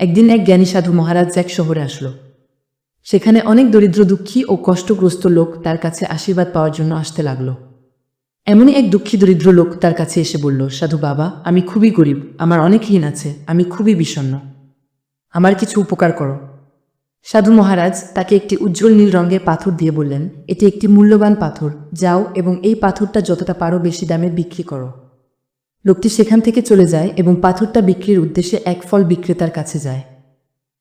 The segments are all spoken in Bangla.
একদিন এক জ্ঞানী সাধু মহারাজ এক শহরে আসলো। সেখানে অনেক দরিদ্র দুঃখী ও কষ্টগ্রস্ত লোক তার কাছে আশীর্বাদ পাওয়ার জন্য আসতে লাগল। এমনই এক দুঃখী দরিদ্র লোক তার কাছে এসে বলল, সাধু বাবা, আমি খুবই গরিব, আমার অনেক হীন আছে, আমি খুবই বিষণ্ণ। আমার কিছু উপকার করো। সাধু মহারাজ তাকে একটি উজ্জ্বল নীল রঙের পাথর দিয়ে বললেন, এটি একটি মূল্যবান পাথর, যাও এবং এই পাথরটা যতটা পারো বেশি দামে বিক্রি করো। লোকটি সেখান থেকে চলে যায় এবং পাথরটা বিক্রির উদ্দেশ্যে এক ফল বিক্রেতার কাছে যায়।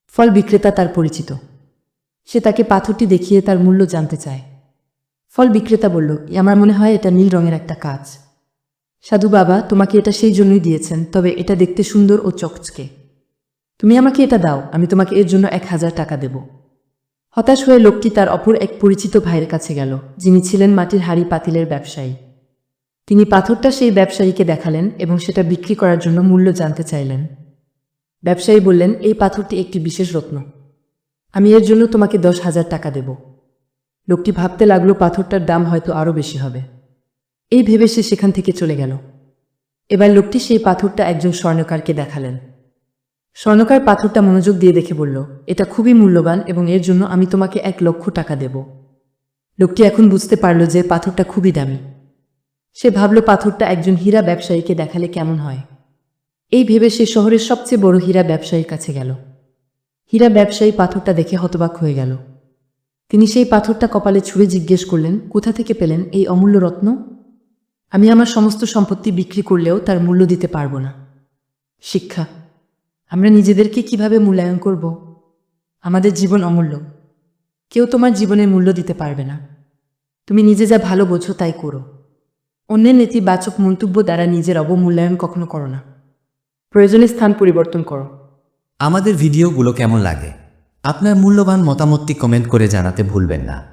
ফল বিক্রেতা তার পরিচিত। সে তাকে পাথরটি দেখিয়ে তার মূল্য জানতে চায়। ফল বিক্রেতা বলল, আমার মনে হয় এটা নীল রঙের একটা কাজ। সাধু বাবা, তোমাকে এটা সেই জন্যই দিয়েছেন, তবে এটা দেখতে সুন্দর ও চকচকে। তুমি আমাকে এটা দাও, আমি তোমাকে এর জন্য এক হাজার টাকা দেব। হতাশ হয়ে লোকটি তার অপর এক পরিচিত ভাইয়ের কাছে গেল, যিনি ছিলেন মাটির হাড়ি পাতিলের ব্যবসায়ী। তিনি পাথরটা সেই ব্যবসায়ীকে দেখালেন এবং সেটা বিক্রি করার জন্য মূল্য জানতে চাইলেন। ব্যবসায়ী বললেন, এই পাথরটি একটি বিশেষ রত্ন। আমি এর জন্য তোমাকে দশ হাজার টাকা দেব। লোকটি ভাবতে লাগল পাথরটার দাম হয়তো আরও বেশি হবে। এই ভেবে সে সেখান থেকে চলে গেল। এবার লোকটি সেই পাথরটা একজন স্বর্ণকারকে দেখালেন। স্বর্ণকার পাথরটা মনোযোগ দিয়ে দেখে বলল, এটা খুবই মূল্যবান এবং এর জন্য আমি তোমাকে এক লক্ষ টাকা দেব লোকটি এখন বুঝতে পারল যে পাথরটা খুবই দামি। সে ভাবল পাথরটা একজন হীরা ব্যবসায়ীকে দেখালে কেমন হয়। এই ভেবে সে শহরের সবচেয়ে বড় হীরা ব্যবসায়ীর কাছে গেল। হীরা ব্যবসায়ী পাথরটা দেখে হতবাক হয়ে গেল। তিনি সেই পাথরটা কপালে ছুঁয়ে জিজ্ঞেস করলেন, কোথা থেকে পেলেন এই অমূল্য রত্ন? আমি আমার সমস্ত সম্পত্তি বিক্রি করলেও তার মূল্য দিতে পারব না। শিক্ষা, আমরা নিজেদেরকে কীভাবে মূল্যায়ন করব? আমাদের জীবন অমূল্য। কেউ তোমার জীবনের মূল্য দিতে পারবে না। তুমি নিজে যা ভালো বোঝো তাই করো। অন্যের নেতিবাচক মন্তব্য দ্বারা নিজের অবমূল্যায়ন কখনো করো না। প্রয়োজনে স্থান পরিবর্তন করো। আমাদের ভিডিওগুলো কেমন লাগে? আপনার মূল্যবান মতামতটি কমেন্ট করে জানাতে ভুলবেন না।